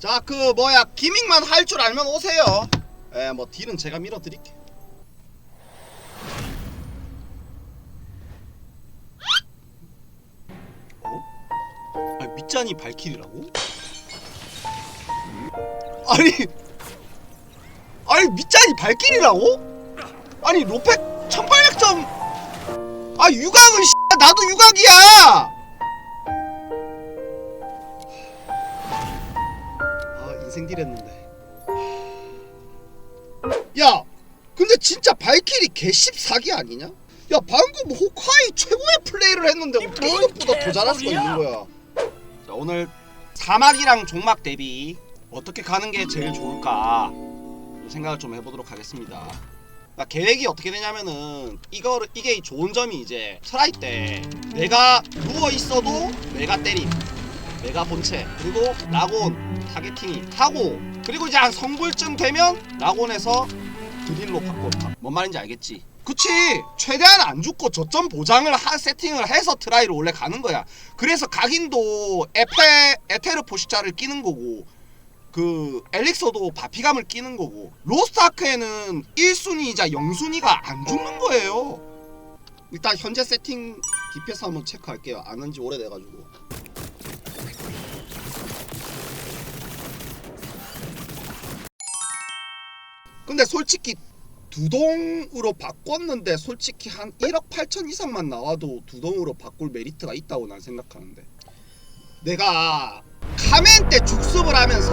자 그 뭐야 기믹만 할 줄 알면 오세요 예뭐 딜은 제가 밀어드릴게 어? 아니 밑잔이 발길이라고? 아니 아니 밑잔이 발길이라고? 아니 로펙 1800점 아 유각은 씨 나도 유각이야 생 딜했는데. 야 근데 진짜 발길이 개씹 사기 아니냐? 야 방금 호카이 최고의 플레이를 했는데 어떻게 이것보다 더 잘할 수가 있는 거야? 자 오늘 사막이랑 종막 대비 어떻게 가는 게 제일 좋을까? 생각을 좀 해보도록 하겠습니다. 그러니까 계획이 어떻게 되냐면은 이거를 이게 좋은 점이 이제 트라이 때 내가 누워 있어도 내가 때림 내가 본체 그리고 라곤 타겟팅이 하고 그리고 이제 한 성불쯤 되면 라곤에서 드릴로 바꿔. 뭔 말인지 알겠지? 그치? 최대한 안 죽고 저점 보장을 하, 세팅을 해서 트라이를 원래 가는 거야. 그래서 각인도 에페 에테르 포시자를 끼는 거고 그 엘릭서도 바피감을 끼는 거고 로스트 아크에는 1순위이자 0순위가 안 죽는 거예요. 일단 현재 세팅 DPS 한번 체크할게요. 안 한지 오래돼가지고 근데 솔직히 두동으로 바꿨는데 솔직히 한 1억 8천 이상만 나와도 두동으로 바꿀 메리트가 있다고 난 생각하는데. 내가 카멘 때 죽습을 하면서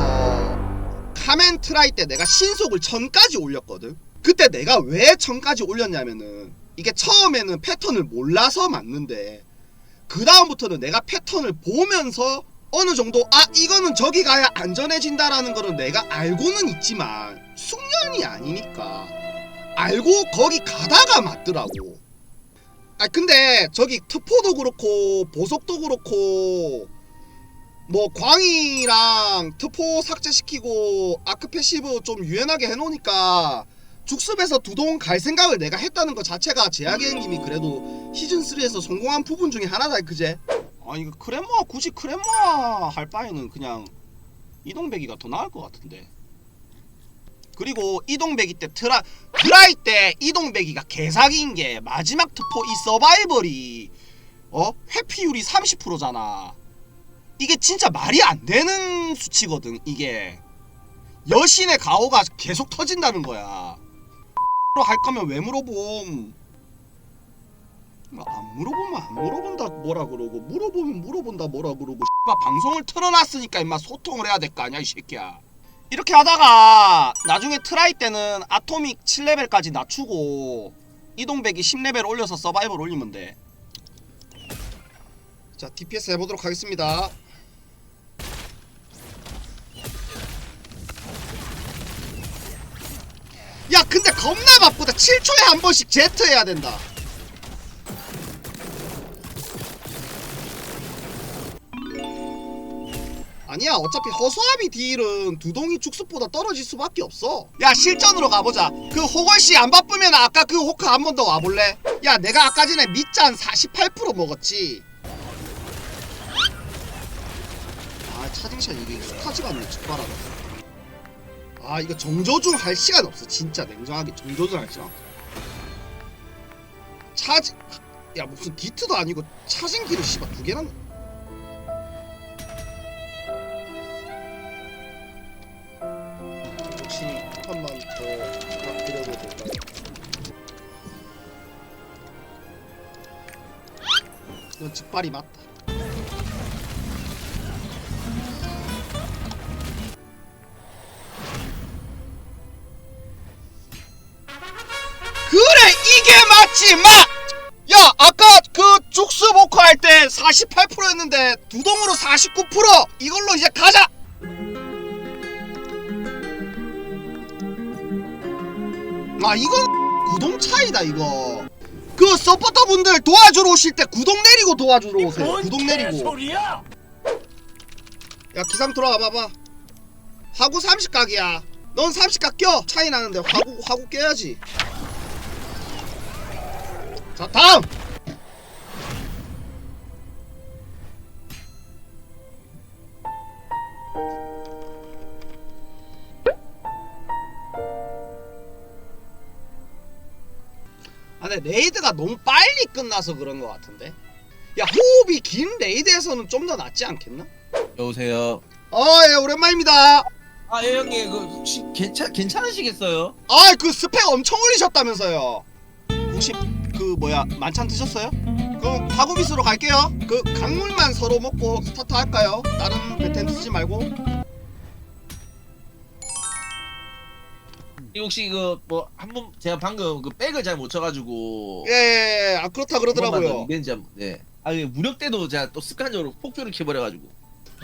카멘 트라이 때 내가 신속을 천까지 올렸거든. 그때 내가 왜 천까지 올렸냐면은 이게 처음에는 패턴을 몰라서 맞는데 그 다음부터는 내가 패턴을 보면서 어느 정도 아 이거는 저기 가야 안전해진다라는 거는 내가 알고는 있지만 숙련이 아니니까. 알고 거기 가다가 맞더라고. 아 근데 저기 특포도 그렇고 보석도 그렇고 뭐 광이랑 특포 삭제시키고 아크 패시브 좀 유연하게 해놓으니까 죽습에서 두동 갈 생각을 내가 했다는 것 자체가 제약의 행님이 그래도 시즌3에서 성공한 부분 중에 하나다 그제? 아 이거 크레모아 굳이 크레모아 할 바에는 그냥 이동배기가 더 나을 것 같은데 그리고 이동배기 때 트라 트라이 때 이동배기가 개사기인 게 마지막 특포 이 서바이벌이 어? 회피율이 30%잖아. 이게 진짜 말이 안 되는 수치거든 이게. 여신의 가오가 계속 터진다는 거야. 할 거면 왜 물어봄? 안 물어보면 안 물어본다 뭐라 그러고. 물어보면 물어본다 뭐라 그러고. 씨발 방송을 틀어놨으니까 임마 소통을 해야 될 거 아니야 이 새끼야 이렇게 하다가 나중에 트라이 때는 아토믹 7레벨까지 낮추고 이동배기 10레벨 올려서 서바이벌 올리면 돼. 자, DPS 해보도록 하겠습니다. 야, 근데 겁나 바쁘다. 7초에 한 번씩 제트 해야 된다. 아니야. 어차피 허수아비 딜은 두동이 죽습보다 떨어질 수밖에 없어. 야 실전으로 가보자. 그 호걸씨 안 바쁘면 아까 그 호카 한번 더 와볼래? 야 내가 아까 전에 밑잔 48% 먹었지. 아 차징샷 이게 익숙하지가 않네 죽바라가 아 이거 정조준 할 시간 없어 진짜 냉정하게. 정조준 할 시간 차징 야 무슨 디트도 아니고 차징기를 씨발 두 개나 한 판만 더 부탁드려도 될까요? 이건 직발이 맞다. 그래 이게 맞지 마! 야 아까 그 죽스 보커 할때 48%였는데 두동으로 49% 이걸로 이제 가자! 아 이건 구동 차이다 이거. 그 서포터 분들 도와주러 오실 때 구동 내리고 도와주러 오세요. 구동 내리고. 소리야? 야 기상 돌아와 봐봐. 화구 30각이야. 넌 30각 껴. 차이 나는데 화구 화구 껴야지. 자 다음 근데 레이드가 너무 빨리 끝나서 그런 것 같은데. 야 호흡이 긴 레이드에서는 좀 더 낫지 않겠나? 여보세요. 어예 오랜만입니다. 아, 예, 형님, 그 혹시 괜찮 괜찮으시겠어요? 아 그 스펙 엄청 올리셨다면서요. 혹시 그 뭐야 만찬 드셨어요? 그 가구비스로 갈게요. 그 강물만 서로 먹고 스타트 할까요? 다른 배텐 쓰지 말고. 혹시 그 뭐 한 번 제가 방금 그 백을 잘 못 쳐가지고 예, 예, 예. 아 그렇다 그러더라고요. 리벤지 한번 네. 아 이게 무력 때도 제가 또 습관적으로 폭주를 켜버려가지고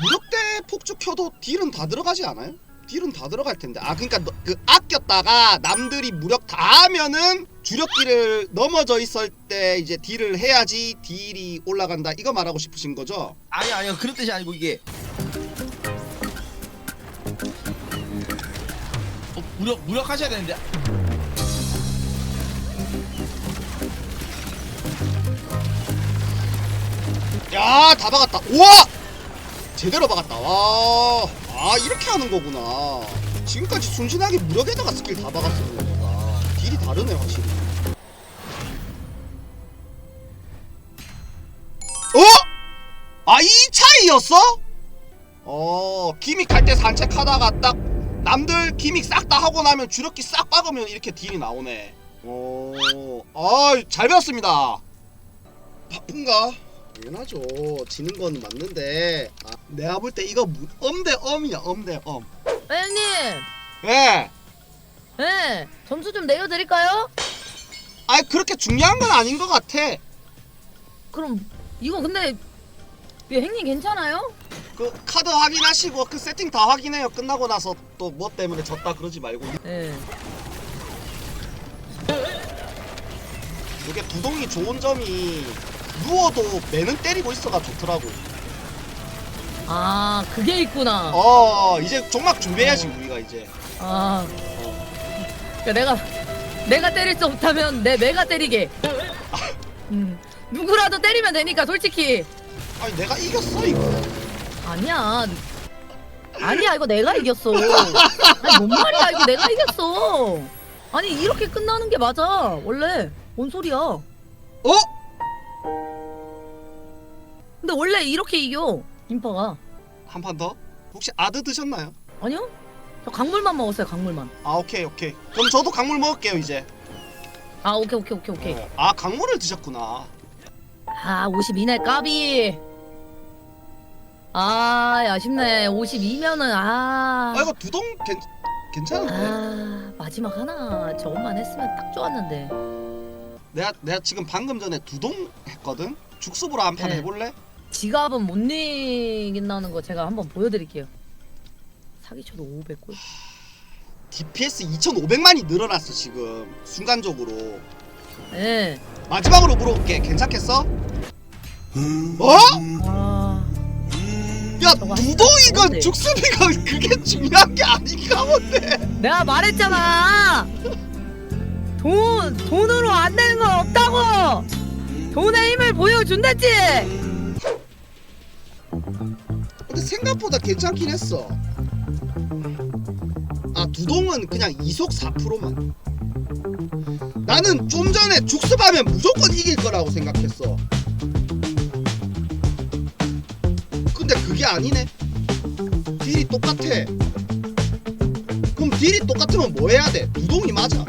무력대 폭주 켜도 딜은 다 들어가지 않아요? 딜은 다 들어갈 텐데. 아 그러니까 너- 그 아꼈다가 남들이 무력 다 하면은 주력기를 넘어져 있을 때 이제 딜을 해야지 딜이 올라간다. 이거 말하고 싶으신 거죠? 아니 아니요 그런 뜻이 아니고 이게 무력 무력 하셔야 되는데 야, 다 박았다. 우와! 제대로 박았다. 와. 아, 이렇게 하는 거구나. 지금까지 순진하게 무력에다가 스킬 다 박았어, 내가. 딜이 다르네, 확실히. 어? 아, 이 차이였어? 어, 기믹 할때 산책하다가 딱 남들 기믹 싹 다 하고 나면 주력기 싹 박으면 이렇게 딜이 나오네. 어, 아, 잘 배웠습니다. 바쁜가? 당연하죠. 지는 건 맞는데 아, 내가 볼 때 이거 무- 엄대 엄이야 엄대 엄. 회장님, 예. 네, 점수 좀 내려드릴까요? 아 그렇게 중요한 건 아닌 것 같아. 그럼 이거 근데 이거 행님 괜찮아요? 그 카드 확인하시고 그 세팅 다 확인해요. 끝나고 나서 또 뭐 때문에 졌다 그러지 말고. 네. 이게 두동이 좋은 점이 누워도 매는 때리고 있어가 좋더라고. 아, 그게 있구나. 어 이제 종막 준비해야지 우리가 이제. 아, 어. 그러니까 내가 내가 때릴 수 없다면 내 매가 때리게. 음, 누구라도 때리면 되니까 솔직히 아니 내가 이겼어 이거. 아니야. 아니야 이거 내가 이겼어. 아니 뭔 말이야 이거 내가 이겼어. 아니 이렇게 끝나는 게 맞아 원래 뭔 소리야? 어? 근데 원래 이렇게 이겨 인파가 한 판 더? 혹시 아드 드셨나요? 아니요? 저 강물만 먹었어요 강물만. 아 오케이 오케이. 그럼 저도 강물 먹을게요 이제. 아 오케이 오케이 오케이 오케이. 어. 아 강물을 드셨구나. 아 52네 까비. 아 아쉽네 52면은 아. 아 이거 두동 괜, 괜찮은데? 아 마지막 하나 저것만 했으면 딱 좋았는데. 내가 내가 지금 방금 전에 두동 했거든. 죽수보라 한 판 네. 해볼래? 지갑은 못 이긴다는 거 제가 한번 보여드릴게요. 사기쳐도 500골. DPS 2,500만이 늘어났어 지금 순간적으로. 예. 마지막으로 물어볼게. 괜찮겠어? 어? 아야 네. 죽수비건 그게 중요한 게 아닌가 본데. 내가 말했잖아. 돈 돈으로 안 되는 건 없다고. 돈의 힘을 보여준댔지. 근데 생각보다 괜찮긴 했어. 아 두동은 그냥 이속 4%만. 나는 좀 전에 죽수하면 무조건 이길 거라고 생각했어. 그게 아니네. 딜이 똑같아. 그럼 딜이 똑같으면 뭐 해야 돼? 두동이 맞아.